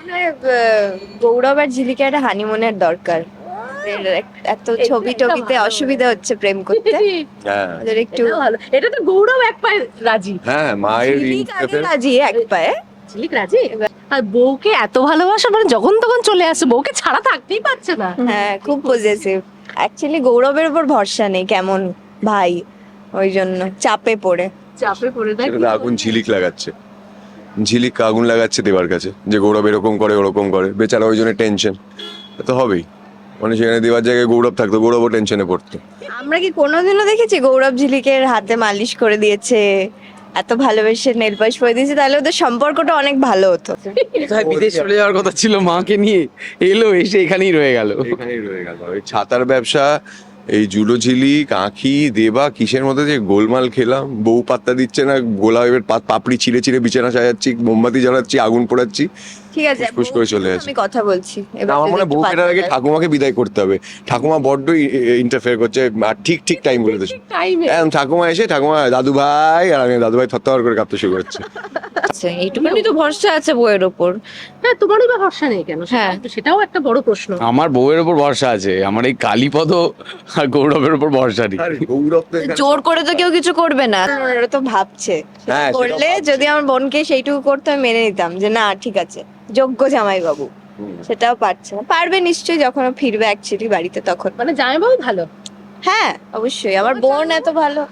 মনে হয় গৌরব আর ঝিলিকে একটা হানিমুনের দরকার। এত ছবি টবিতে অসুবিধা হচ্ছে প্রেম করতে। হ্যাঁ। ওদের একটু এটা তো গৌরব এক পায়ে রাজি। হ্যাঁ মায়ের রাজি এক পায়ে। ঝিলিক রাজি? আর বউকে এত ভালোবাসা মানে যখন তখন চলে আসে বউকে ছাড়া থাকতেই পারছে না। হ্যাঁ খুব পজেসিভ অ্যাকচুয়ালি গৌরবের উপর ভরসা নেই কেমন ভাই ওই জন্য চাপে পড়ে। চাপে পড়ে আগুন ঝিলিক লাগাচ্ছে। ঝিলিক আগুন লাগাচ্ছে দেবার কাছে যে গৌরব এরকম করে ওরকম করে। বেচারা ওই জন্য টেনশন তো হবেই। মানে সেখানে দেওয়ার জায়গায় গৌরব থাকতো গৌরবও টেনশনে পড়তো। আমরা কি কোনোদিনও দেখেছি গৌরব ঝিলিকের হাতে মালিশ করে দিয়েছে? এত ভালোবেসে নেল পালিশ করে দিয়েছে তাহলে ওদের সম্পর্কটা অনেক ভালো হতো। কোথায় বিদেশ চলে যাওয়ার কথা ছিল মাকে নিয়ে এলো এসে এখানেই রয়ে গেল। এখানেই রয়ে গেল। ওই ছাতার ব্যবসা এই জুলোঝিলিক আঁখি দেবা, কিসের মধ্যে যে গোলমাল খেলাম? বউ পাত্তা দিচ্ছে না, গোলা এবার পাপড়ি ছিঁড়ে ছিঁড়ে বিছানা সাজাচ্ছি, মোমবাতি জ্বালাচ্ছি, আগুন পোড়াচ্ছি। ঠিক আছে ফুসফুস করে চলে আসে। আমি কথা বলছি। এবার আমার মনে বউ ফেরার আগে ঠাকুমাকে বিদায় করতে হবে। ঠাকুমা বড্ড ইন্টারফেয়ার করছে আর ঠিক ঠিক টাইম বলে দিচ্ছে টাইমে একদম ঠাকুমা এসে ঠাকুমা দাদু ভাই আর আমি দাদু ভাই করে কাঁপতে শুরু করছে। এইটুকুনি তো ভরসা আছে বইয়ের ওপর। হ্যাঁ তোমারই বা ভরসা নেই কেন? হ্যাঁ। সেটাও- সেটাও একটা বড় প্রশ্ন। আমার বউয়ের ওপর ভরসা আছে আমার এই কালীপদ আর গৌরবের উপর ভরসা নেই। গৌরব জোর করে তো কেউ কিছু করবে না। ওরা তো ভাবছে। হ্যাঁ, করলে যদি আমার বোনকে সেইটুকু করতে আমি মেনে নিতাম যে না ঠিক আছে। যোগ্য জামাই বাবু হুম। সেটাও পারছে না। পারবে নিশ্চয়ই যখন ও ফিরবে অ্যাকচুয়ালি বাড়িতে তখন। মানে জামাইবাবু ভালো? হ্যাঁ অবশ্যই। আমার বোন এত ভালো।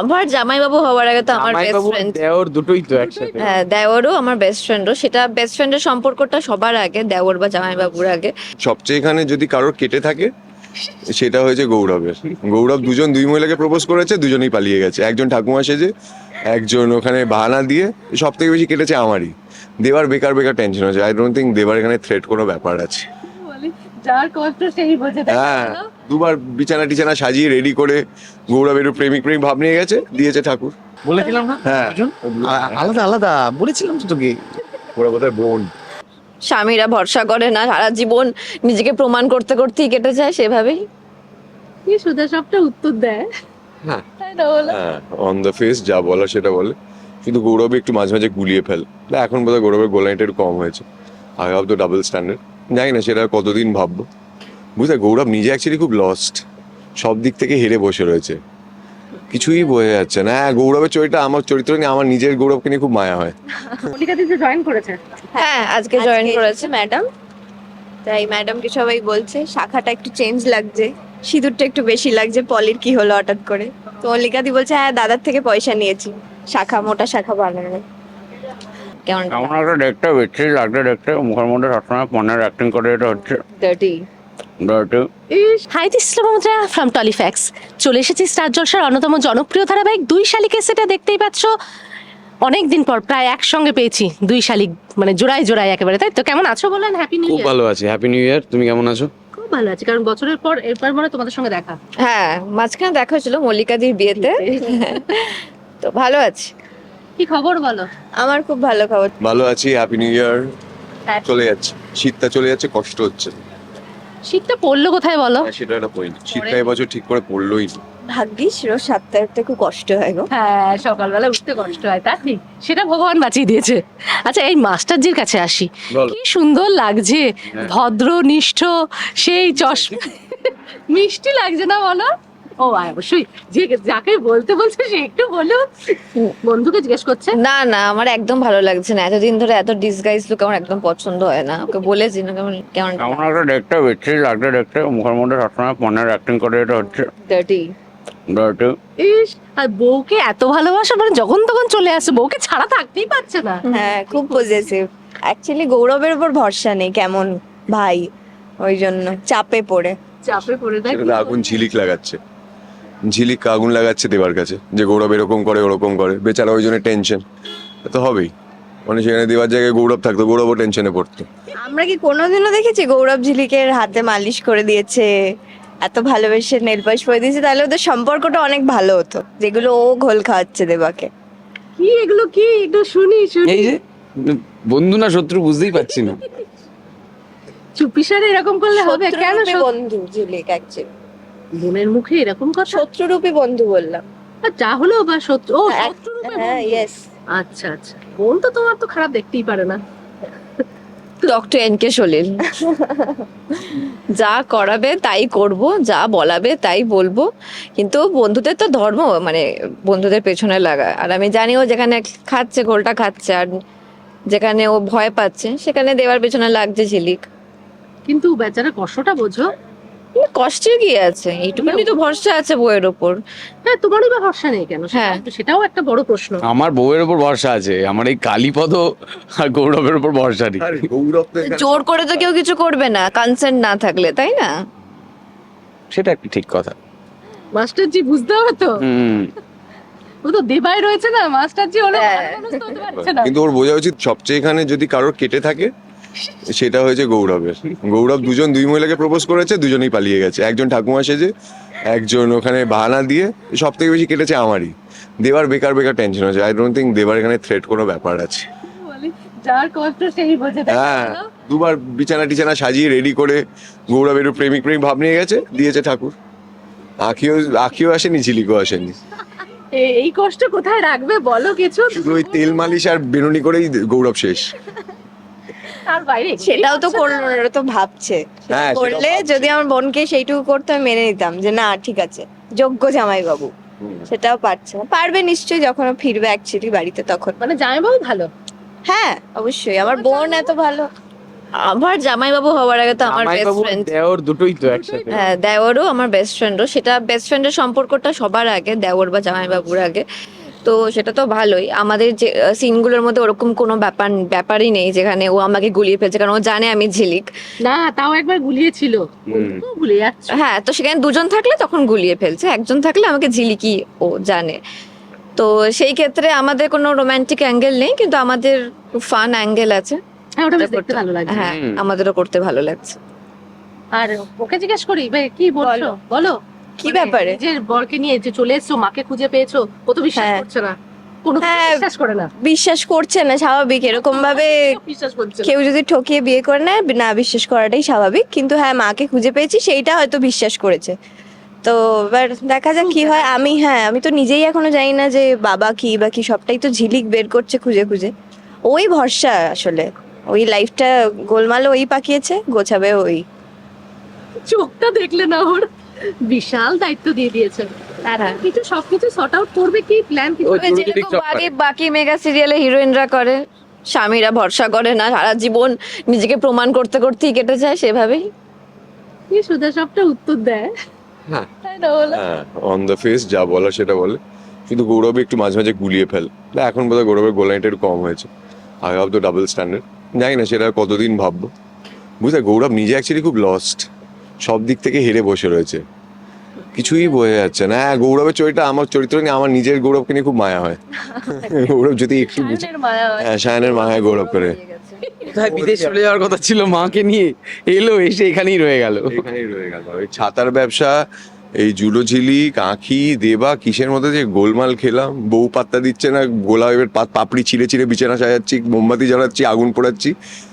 আমার জামাইবাবু হওয়ার আগে তো আমার বেস্ট ফ্রেন্ড দেওর দুটোই তো একসাথে। হ্যাঁ দেওরও আমার বেস্ট ফ্রেন্ডও সেটা বেস্ট ফ্রেন্ডের সম্পর্কটা সবার আগে দেওর বা জামাইবাবুর আগে। সবচেয়ে এখানে যদি কারোর কেটে থাকে সেটা হয়েছে গৌরবের। গৌরব দুজন দুই মহিলাকে প্রপোজ করেছে দুজনেই পালিয়ে গেছে। একজন ঠাকুমা সেজে একজন ওখানে বাহানা দিয়ে সব থেকে বেশি কেটেছে আমারই। দেবার বেকার বেকার টেনশন হচ্ছে। আই ডোন্ট থিঙ্ক দেবার এখানে থ্রেট কোনো ব্যাপার আছে। যার কষ্ট সেই বোঝে হ্যাঁ দুবার বিছানা টিছানা সাজিয়ে রেডি করে গৌরব একটু প্রেমিক প্রেমিক ভাব নিয়ে গেছে দিয়েছে ঠাকুর। বলেছিলাম না? হ্যাঁ। আলাদা আলাদা বলেছিলাম তো তোকে। ওরা বোধহয় বোন। স্বামীরা ভরসা করে না সারা জীবন নিজেকে প্রমাণ করতে করতেই কেটে যায় সেভাবেই। কি সুধা সবটা উত্তর দেয়। হ্যাঁ। তাই না হ্যাঁ অন দ্য ফেস যা বলার সেটা বলে। কিন্তু গৌরব একটু মাঝে মাঝে গুলিয়ে ফেল। না, এখন বোধহয় গৌরবের গোলাইটা একটু কম হয়েছে। I have the double standard জানি না সেটা কতদিন ভাববো। বুঝলে গৌরব নিজে অ্যাকচুয়ালি খুব লস্ট সব দিক থেকে হেরে বসে রয়েছে। কিছুই বোঝা যাচ্ছে না। হ্যাঁ গৌরবের চরিত্র আমার চরিত্র নিয়ে আমার নিজের গৌরবকে নিয়ে খুব মায়া হয়। মল্লিকা দিদি জয়েন করেছে। হ্যাঁ আজকে জয়েন করেছে ম্যাডাম তাই ম্যাডামকে সবাই বলছে শাখাটা একটু চেঞ্জ লাগছে। সিঁদুরটা একটু বেশি লাগছে পলির কি হলো হঠাৎ করে? তো মল্লিকাদি বলছে হ্যাঁ দাদার থেকে পয়সা নিয়েছি। শাখা মোটা শাখা বানানো। কেমন? আমার একটা দেখতে বেশি লাগতে দেখতে। মুখের মধ্যে সবসময় পনেরো অ্যাক্টিং করে এটা হচ্ছে। Dirty Dirty। হাই দিস ইসলামুদ্রা ফ্রম টলিফ্যাক্স চলে এসেছি স্টার জলসার অন্যতম জনপ্রিয় ধারাবাহিক দুই শালিকে সেটা দেখতেই পাচ্ছ অনেক দিন পর প্রায় একসঙ্গে পেয়েছি দুই শালিক মানে জোড়ায় জোড়ায় একেবারে। তাই তো? কেমন আছো বলেন হ্যাপি নিউ খুব ইয়ার ভালো আছি। হ্যাপি নিউ ইয়ার তুমি কেমন আছো? খুব ভালো আছি কারণ বছরের পর এরপর মনে হয় তোমাদের সঙ্গে দেখা। হ্যাঁ মাঝখানে দেখা হয়েছিল মল্লিকাদির বিয়েতে। তো ভালো আছে। কি খবর বলো? আমার খুব ভালো খবর। ভালো আছি হ্যাপি নিউ ইয়ার চলে যাচ্ছে। শীতটা চলে যাচ্ছে কষ্ট হচ্ছে। শীতটা পড়ল কোথায় বলো? হ্যাঁ, সেটা একটা পয়েন্ট শীতটা এবছর ঠিক করে পড়লোই না। ভাগ্যিস রোজ সাতটা উঠতে খুব কষ্ট হয় গো। হ্যাঁ সকালবেলা উঠতে কষ্ট হয় তা ঠিক। সেটা ভগবান বাঁচিয়ে দিয়েছে। আচ্ছা এই মাস্টারজির কাছে আসি। বলো। কি সুন্দর লাগছে। ভদ্র নিষ্ঠ সেই চশমা। মিষ্টি লাগছে না বলো? ও আয় অবশ্যই। যে যাকে বলতে বলছে সে একটু বলো। বন্ধুকে জিজ্ঞেস করছে? না না আমার একদম ভালো লাগছে না। এতদিন ধরে এত ডিসগাইজ লুক আমার একদম পছন্দ হয় না। ওকে বলেছি না কেমন কেমন আমার একটা দেখতে বেশি লাগতে দেখতে মুখের মধ্যে সবসময় পনেরো অ্যাক্টিং করে এটা হচ্ছে। Dirty Dirty। ইস আর বউকে এত ভালোবাসা মানে যখন তখন চলে আসে বউকে ছাড়া থাকতেই পারছে না। হ্যাঁ খুব পজেসিভ অ্যাকচুয়ালি গৌরবের উপর ভরসা নেই কেমন ভাই ওই জন্য চাপে পড়ে। চাপে পড়ে দেয় আগুন ঝিলিক লাগাচ্ছে। ঝিলিক আগুন লাগাচ্ছে দেবার কাছে যে গৌরব এরকম করে ওরকম করে। বেচারা ওই জন্য টেনশন তো হবেই। মানে সেখানে দেওয়ার জায়গায় গৌরব থাকতো গৌরবও টেনশনে পড়তো। আমরা কি কোনোদিনও দেখেছি গৌরব ঝিলিকের হাতে মালিশ করে দিয়েছে এত ভালোবেসে নেল পালিশ করে দিয়েছে? তাহলে ওদের সম্পর্কটা অনেক ভালো হতো যেগুলো ও ঘোল খাওয়াচ্ছে দেবাকে। কি এগুলো কি? একটু শুনি শুনি। এই যে বন্ধু না শত্রু বুঝতেই পারছি না। চুপিসারে এরকম করলে হবে? কেন বন্ধু ঝিলিক অ্যাকচুয়ালি বোনের মুখে এরকম কথা? শত্রুরূপী বন্ধু বললাম। আর যা হলো বা শত্রু ও হ্যাঁ, হ্যাঁ ইয়েস আচ্ছা আচ্ছা। বোন তো তোমার তো খারাপ দেখতেই পারে না। ডক্টর এন কে সলিল যা করাবে তাই করব যা বলাবে তাই বলব। কিন্তু বন্ধুদের তো ধর্ম মানে বন্ধুদের পেছনে লাগা। আর আমি জানি ও যেখানে খাচ্ছে গোলটা খাচ্ছে আর যেখানে ও ভয় পাচ্ছে সেখানে দেওয়ার পেছনে লাগছে ঝিলিক। কিন্তু বেচারা কষ্টটা বোঝো। কষ্টের কি আছে? এইটুকুনি তো ভরসা আছে বইয়ের ওপর। হ্যাঁ তোমারই বা ভরসা নেই কেন? হ্যাঁ। সেটাও একটা বড় প্রশ্ন। আমার বউয়ের ওপর ভরসা আছে আমার এই কালীপদ আর গৌরবের ওপর ভরসা নেই। গৌরব তো জোর করে তো কেউ কিছু করবে না কনসেন্ট না থাকলে তাই না? সেটা একটা ঠিক কথা। মাস্টার জি বুঝতে হবে তো? হুম। ও তো দেবাই রয়েছে না মাস্টার জি হলে হ্যাঁ। কিন্তু ওর বোঝা উচিত সবচেয়ে এখানে যদি কারোর কেটে থাকে সেটা হয়েছে গৌরবের। গৌরব দুজন দুই মহিলাকে প্রপোজ করেছে দুজনেই পালিয়ে গেছে। একজন ঠাকুমা সেজে একজন ওখানে বাহানা দিয়ে সব থেকে বেশি কেটেছে আমারই। দেবার বেকার বেকার টেনশন হচ্ছে। আই ডোন্ট থিঙ্ক দেবার এখানে থ্রেট কোনো ব্যাপার আছে। হ্যাঁ দুবার বিছানা টিছানা সাজিয়ে রেডি করে গৌরব একটু প্রেমিক প্রেমিক ভাব নিয়ে গেছে দিয়েছে ঠাকুর। আখিও আখিও আসেনি ঝিলিকও আসেনি। এই কষ্ট কোথায় রাখবে? বলো কিছু। ওই তেল মালিশ আর বেরুনি করেই গৌরব শেষ। তার বাইরে সেটাও তো করল না ওরা তো ভাবছে। হ্যাঁ, করলে ভাবছে। যদি আমার বোনকে সেইটুকু করতে আমি মেনে নিতাম যে না ঠিক আছে যোগ্য জামাই বাবু সেটাও পারছে না। পারবে নিশ্চয়ই যখন ও ফিরবে অ্যাকচুয়ালি বাড়িতে তখন। মানে জামাইবাবু ভালো? হ্যাঁ অবশ্যই। আমার বোন এত ভালো। আমার জামাইবাবু হওয়ার আগে তো আমার বেস্ট জামাইবাবু ফ্রেন্ড দেওর দুটোই তো একসাথে। হ্যাঁ দেওরও আমার বেস্ট ফ্রেন্ডও সেটা বেস্ট ফ্রেন্ডের সম্পর্কটা সবার আগে দেওর বা জামাইবাবুর আগে। তো সেটা তো ভালোই। আমাদের যে সিনগুলোর মধ্যে ওরকম কোনো ব্যাপার ব্যাপারই নেই যেখানে ও আমাকে গুলিয়ে ফেলছে কারণ ও জানে আমি ঝিলিক। না তাও একবার গুলিয়েছিল। ভুলে যাচ্ছে। হ্যাঁ তো সেখানে দুজন থাকলে তখন গুলিয়ে ফেলছে। একজন থাকলে আমাকে ঝিলিকি ও জানে। তো সেই ক্ষেত্রে আমাদের কোনো রোমান্টিক অ্যাঙ্গেল নেই কিন্তু আমাদের ফান অ্যাঙ্গেল আছে। হ্যাঁ ওটা বেশ ভালো লাগে হ্যাঁ। আমাদেরও করতে ভালো লাগছে। আর ওকে জিজ্ঞেস করি ভাই কি বলছো? বলো। কি মানে ব্যাপারে? নিজের বরকে নিয়ে যে চলে এসছো মাকে খুঁজে পেয়েছ ও তো বিশ্বাস হ্যাঁ। করছে না। কোনো কিছু হ্যাঁ। বিশ্বাস করে না। বিশ্বাস করছে না স্বাভাবিক। এরকম ভাবে বিশ্বাস করছে না। কেউ যদি ঠকিয়ে বিয়ে করে নেয় না বিশ্বাস করাটাই স্বাভাবিক। কিন্তু হ্যাঁ মাকে খুঁজে পেয়েছি সেইটা হয়তো বিশ্বাস করেছে। তো এবার দেখা যাক কি হয়। আমি হ্যাঁ আমি তো নিজেই এখনও জানি না যে বাবা কি বা কি সবটাই তো ঝিলিক বের করছে খুঁজে খুঁজে। ওই ভরসা আসলে। ওই লাইফটা গোলমাল ওই পাকিয়েছে গোছাবে ওই। চোখটা দেখলে না ওর। বিশাল দায়িত্ব দিয়ে দিয়েছে। হ্যাঁ। কিছু সবকিছু সর্ট আউট করবে কি প্ল্যান যেরকম চক্র। বাকি বাকি মেগা সিরিয়ালে হিরোইনরা করে স্বামীরা ভরসা করে না সারা জীবন নিজেকে প্রমাণ করতে করতেই কেটে যায় সেভাবেই। সুধা সবটা উত্তর দেয়। হ্যাঁ। তাই না হ্যাঁ অন দ্য ফেস যা বলা সেটা বলে। কিন্তু গৌরব একটু মাঝে মাঝে গুলিয়ে ফেল। এখন বোধহয় গৌরবের গোলাইটা একটু কম হয়েছে। আগে ভাবতো ডাবল স্ট্যান্ডার্ড জানি না সেটা কতদিন ভাববো। বুঝলে গৌরব নিজে অ্যাকচুয়ালি খুব লস্ট সব দিক থেকে হেরে বসে রয়েছে। কিছুই বোঝা যাচ্ছে না। হ্যাঁ গৌরবের চরিত্র আমার চরিত্র নিয়ে আমার নিজের গৌরবকে নিয়ে খুব মায়া হয়। গৌরব যদি একটু হ্যাঁ সায়নের মায়া হ্যাঁ গৌরব করে। কোথায় বিদেশ চলে যাওয়ার কথা ছিল মাকে নিয়ে এলো এসে এখানেই রয়ে গেল। এখানেই রয়ে গেল। ওই ছাতার ব্যবসা এই জুলো ঝিলিক আঁখি দেবা কিসের মধ্যে যে গোলমাল খেলাম? বউ পাত্তা দিচ্ছে না গোলা এবার পাপড়ি ছিঁড়ে ছিঁড়ে বিছানা সাজাচ্ছি মোমবাতি জ্বালাচ্ছি আগুন পোড়াচ্ছি।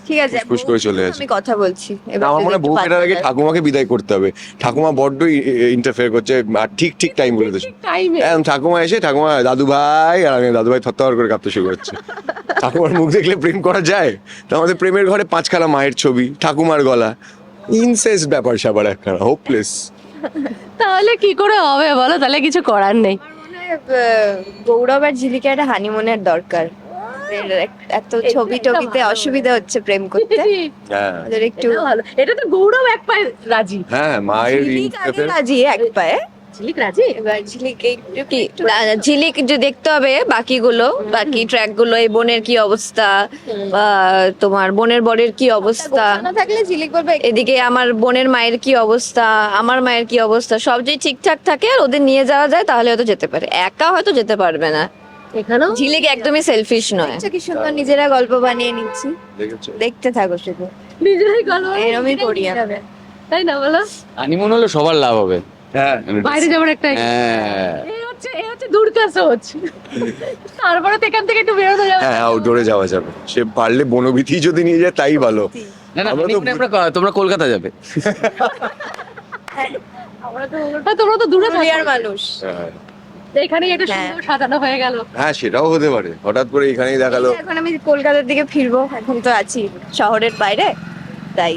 ঠিক আছে ফুসফুস করে চলে যাচ্ছে। আমি কথা বলছি। আমার মনে হয় বউ ফেরার আগে ঠাকুমাকে বিদায় করতে হবে। ঠাকুমা বড্ড ইন্টারফেয়ার করছে আর ঠিক ঠিক টাইম বলে দিচ্ছে টাইমে একদম ঠাকুমা এসে ঠাকুমা দাদু ভাই আর আমি দাদু ভাই থরথর করে কাঁপতে শুরু করছে। ঠাকুমার মুখ দেখলে প্রেম করা যায়? তো আমাদের প্রেমের ঘরে পাঁচখানা মায়ের ছবি ঠাকুমার গলা। ইনসেস ব্যাপার স্যাপার একখানা হোপলেস তাহলে কি করে হবে বলো? তাহলে কিছু করার নেই। গৌরব আর ঝিলিকে একটা হানিমুনের দরকার। এত ছবি টবিতে অসুবিধা হচ্ছে প্রেম করতে। হ্যাঁ। ওদের একটু এটা ভালো। এটা তো গৌরব এক পায়ে রাজি। হ্যাঁ মায়ের রাজি এক পায়ে। ঝিলিক রাজি? এবার ঝিলিক একটু কি ঝিলিক যে দেখতে হবে বাকিগুলো বাকি ট্র্যাকগুলো এই বোনের কি অবস্থা বা তোমার বোনের বরের কি অবস্থা। থাকলে ঝিলিক বলবে এদিকে আমার বোনের মায়ের কি অবস্থা আমার মায়ের কি অবস্থা সব যদি ঠিকঠাক থাকে আর ওদের নিয়ে যাওয়া যায় তাহলে হয়তো যেতে পারে একা হয়তো যেতে পারবে না। এখানেও? ঝিলিক একদমই সেলফিশ নয়। কি সুন্দর নিজেরা গল্প বানিয়ে নিচ্ছি। দেখতে থাকো শুধু। নিজেরাই গল্প এরমই করি তাই না বলো? হানিমুন হলে সবার লাভ হবে। বাইরে যাওয়ার একটা হ্যাঁ। এই হচ্ছে এই হচ্ছে দুর্গা সোচ তারপরে তো এখান থেকে একটু যাবে। হ্যাঁ আউটডোরে যাওয়া যাবে। সে পারলে বনবিথি যদি নিয়ে যায় তাই ভালো। তোমরা কলকাতা যাবে। হ্যাঁ, তোমরা তো দূরে মানুষ। হ্যাঁ। এখানেই একটা হ্যাঁ। সুন্দর সাজানো হয়ে গেল। হ্যাঁ সেটাও হতে পারে। হঠাৎ করে এখানেই দেখাল। এখন আমি কলকাতার দিকে ফিরবো এখন তো আছি শহরের বাইরে তাই।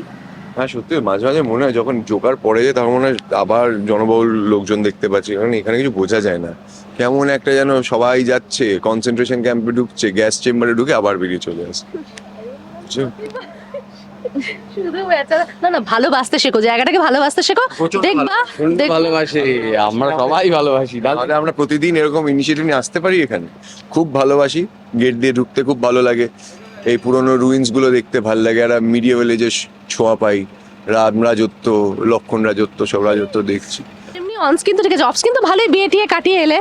হ্যাঁ সত্যি মাঝে মাঝে মনে হয় যখন জোকার পড়ে যায় তখন মনে হয় আবার জনবহুল লোকজন দেখতে পাচ্ছি কারণ এখানে কিছু বোঝা যায় না। কেমন একটা যেন সবাই যাচ্ছে কনসেন্ট্রেশন ক্যাম্পে ঢুকছে গ্যাস চেম্বারে ঢুকে আবার বেরিয়ে চলে আসে বুঝছ? শুধু না না ভালোবাসতে শেখো জায়গাটাকে ভালোবাসতে শেখো। দেখবা ভালোবাসে আমরা সবাই ভালোবাসি তাহলে আমরা প্রতিদিন এরকম ইনিশিয়েটিভ নিয়ে আসতে পারি এখানে? খুব ভালোবাসি গেট দিয়ে ঢুকতে খুব ভালো লাগে। এই পুরোনো রুইন্সগুলো দেখতে ভালো লাগে। আর মিডিয়েভেলে যে ছোঁয়া পাই। রাম রাজত্ব লক্ষণ রাজত্ব সব রাজত্ব দেখছি। এমনি অনস কিন্তু ঠিক আছে। অফস কিন্তু ভালোই বিয়ে টিয়ে কাটিয়ে এলে।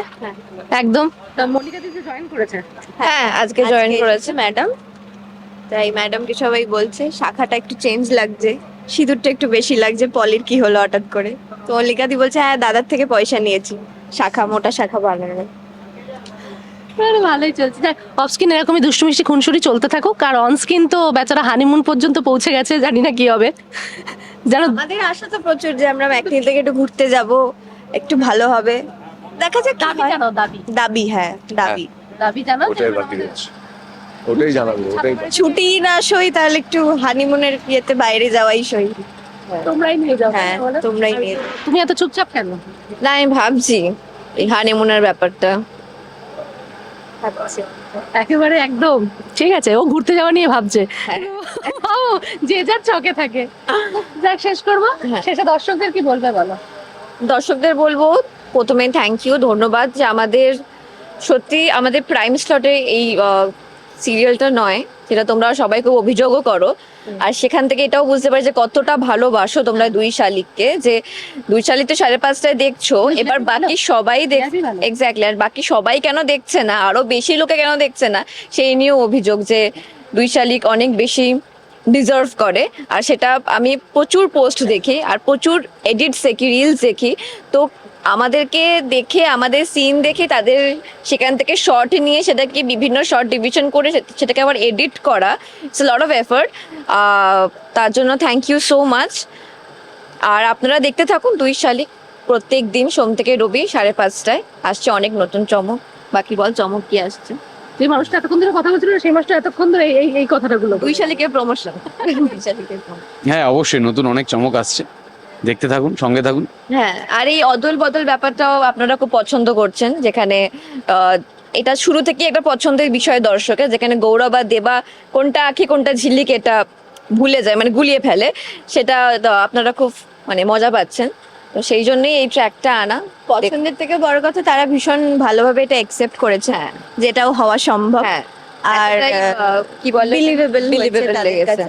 একদম। তা মল্লিকা দিদি জয়েন করেছে? হ্যাঁ আজকে জয়েন করেছে ম্যাডাম তাই ম্যাডামকে সবাই বলছে শাখাটা একটু চেঞ্জ লাগছে। সিঁদুরটা একটু বেশি লাগছে। পলির কি হলো হঠাৎ করে? তো মল্লিকাদি বলছে হ্যাঁ দাদার থেকে পয়সা নিয়েছি। শাখা মোটা শাখা বানানো ভালোই চলছে। দেখ অফ স্ক্রিন এরকমই দুষ্টু মিষ্টি খুনসুরি চলতে থাকুক আর অন স্ক্রিন তো বেচারা হানিমুন পর্যন্ত পৌঁছে গেছে জানি না কি হবে। জানো আমাদের আশা তো প্রচুর যে আমরা ম্যাকনিল থেকে একটু ঘুরতে যাব একটু ভালো হবে। দেখা যাক দাবি জানো দাবি? দাবি হ্যাঁ দাবি। দাবি জানো? ওটাই বাকি রয়েছে। ওটাই জানাব ওটাই ছুটি না সই তাহলে একটু হানিমুনের ইয়েতে বাইরে যাওয়াই সই। তোমরাই নিয়ে যাও হ্যাঁ তোমরাই নিয়ে যাও। তুমি এত চুপচাপ কেন? না আমি ভাবছি এই হানিমুনের ব্যাপারটা। একেবারে একদম। ঠিক আছে ও ঘুরতে যাওয়া নিয়ে ভাবছে। ও যে যার চকে থাকে। যাক শেষ করব। হ্যাঁ। শেষে দর্শকদের কি বলবে বলো? দর্শকদের বলব প্রথমে থ্যাংক ইউ ধন্যবাদ যে আমাদের সত্যি আমাদের প্রাইম স্লটে এই সিরিয়ালটা নয়। যেটা তোমরা সবাই খুব অভিযোগও করো। আর সেখান থেকে এটাও বুঝতে পারি যে কতটা ভালোবাসো তোমরা দুই শালিককে যে দুই শালিক তো সাড়ে পাঁচটায় দেখছ এবার বাকি সবাই দেখ এক্স্যাক্টলি আর বাকি সবাই কেন দেখছে না? আরও বেশি লোকে কেন দেখছে না? সেই নিয়েও অভিযোগ যে দুই শালিক অনেক বেশি ডিজার্ভ করে। আর সেটা আমি প্রচুর পোস্ট দেখি আর প্রচুর এডিটস দেখি রিলস দেখি। তো আমাদেরকে দেখে আমাদের সিন দেখে তাদের সেখান থেকে শর্ট নিয়ে সেটাকে বিভিন্ন শর্ট ডিভিশন করে সেটাকে আবার এডিট করা। ইটস লট অফ এফার্ট তার জন্য থ্যাংক ইউ সো মাচ আর আপনারা দেখতে থাকুন দুই শালিক প্রত্যেক দিন সোম থেকে রবি সাড়ে পাঁচটায়। আসছে অনেক নতুন চমক। বাকি বল চমক কি আসছে? যে মানুষটা এতক্ষণ ধরে কথা বলছিল সেই মানুষটা এতক্ষণ ধরে এই এই কথাটা গুলো দুই শালিকের প্রমোশন দুই শালিকের হ্যাঁ অবশ্যই নতুন অনেক চমক আসছে। দেখতে থাকুন সঙ্গে থাকুন। হ্যাঁ আর এই অদল বদল ব্যাপারটাও আপনারা খুব পছন্দ করছেন যেখানে এটা শুরু থেকে একটা পছন্দের বিষয় দর্শকের যেখানে গৌরব আর দেবা কোনটা আঁখি কোনটা ঝিল্লিক এটা ভুলে যায় মানে গুলিয়ে ফেলে। সেটা আপনারা খুব মানে মজা পাচ্ছেন। তো সেই জন্যই এই ট্র্যাকটা আনা। পছন্দের থেকে বড় কথা তারা ভীষণ ভালোভাবে এটা অ্যাকসেপ্ট করেছে হ্যাঁ। যেটাও হওয়া সম্ভব। হ্যাঁ। আর আহ, কি বলে বিলিভেবল Believable লেগেছে।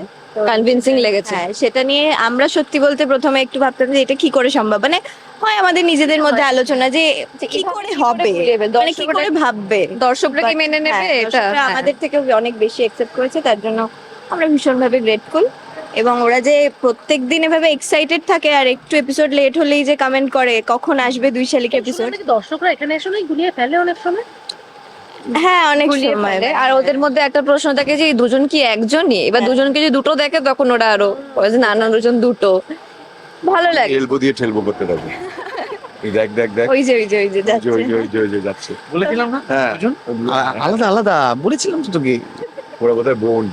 কনভিনসিং লেগেছে। হ্যাঁ সেটা নিয়ে আমরা সত্যি বলতে প্রথমে একটু ভাবতাম যে এটা কি করে সম্ভব? মানে হয় আমাদের নিজেদের মধ্যে আলোচনা যে কি করে হবে? মানে কি করে ভাববে? দর্শকরা কি মেনে নেবে? হ্যাঁ, এটা হ্যাঁ। আমাদের থেকে অনেক বেশি একসেপ্ট করেছে তার জন্য আমরা ভীষণভাবে গ্রেটফুল এবং ওরা যে প্রত্যেক দিন এভাবে এক্সাইটেড থাকে আর একটু এপিসোড লেট হলেই যে কমেন্ট করে কখন আসবে দুই শালিক এপিসোড দর্শকরা এখানে এসে গুলিয়ে ফেলে অনেক সময়? হ্যাঁ অনেক সময়। আর ওদের মধ্যে একটা প্রশ্ন থাকে যে দুজন কি একজনই? এবার দুজনকে যদি দুটো দেখে তখন ওরা আরও বলে যে না না দুজন দুটো। ভালো লাগে। এলবো দিয়ে ঠেলবো করতে থাকবে দেখ দেখ দেখ। ওই যে ওই যে ওই যে ওই ওই যে, ওই যে, ওই যে যাচ্ছে। বলেছিলাম না? হ্যাঁ। আলাদা আলাদা। বলেছিলাম তো তোকে। ওরা বোধহয় বোন।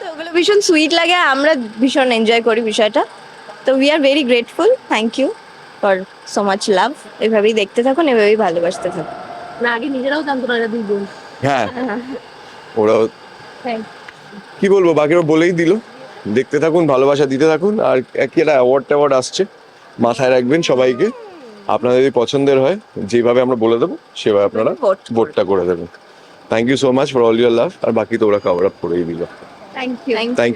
তো ওগুলো ভীষণ সুইট লাগে আমরা ভীষণ এনজয় করি বিষয়টা। তো we are very grateful thank you for so much love এভাবেই দেখতে থাকুন এভাবেই ভালোবাসতে থাকুন। না আগে নিজেরাও জানতো না এরা দুই বোন হ্যাঁ। ওরাও কি বলব বাকিরা বলেই দিল। দেখতে থাকুন ভালোবাসা দিতে থাকুন আর কি একটা অ্যাওয়ার্ড ট্যাওয়ার্ড আসছে। মাথায় রাখবেন সবাইকে। আপনাদের যদি পছন্দের হয় যেভাবে আমরা বলে দেবো সেভাবে আপনারা ভোটটা করে দেবেন। Thank you so much for all your love আর বাকি তো ওরা কভার আপ করেই দিল। Thank you thank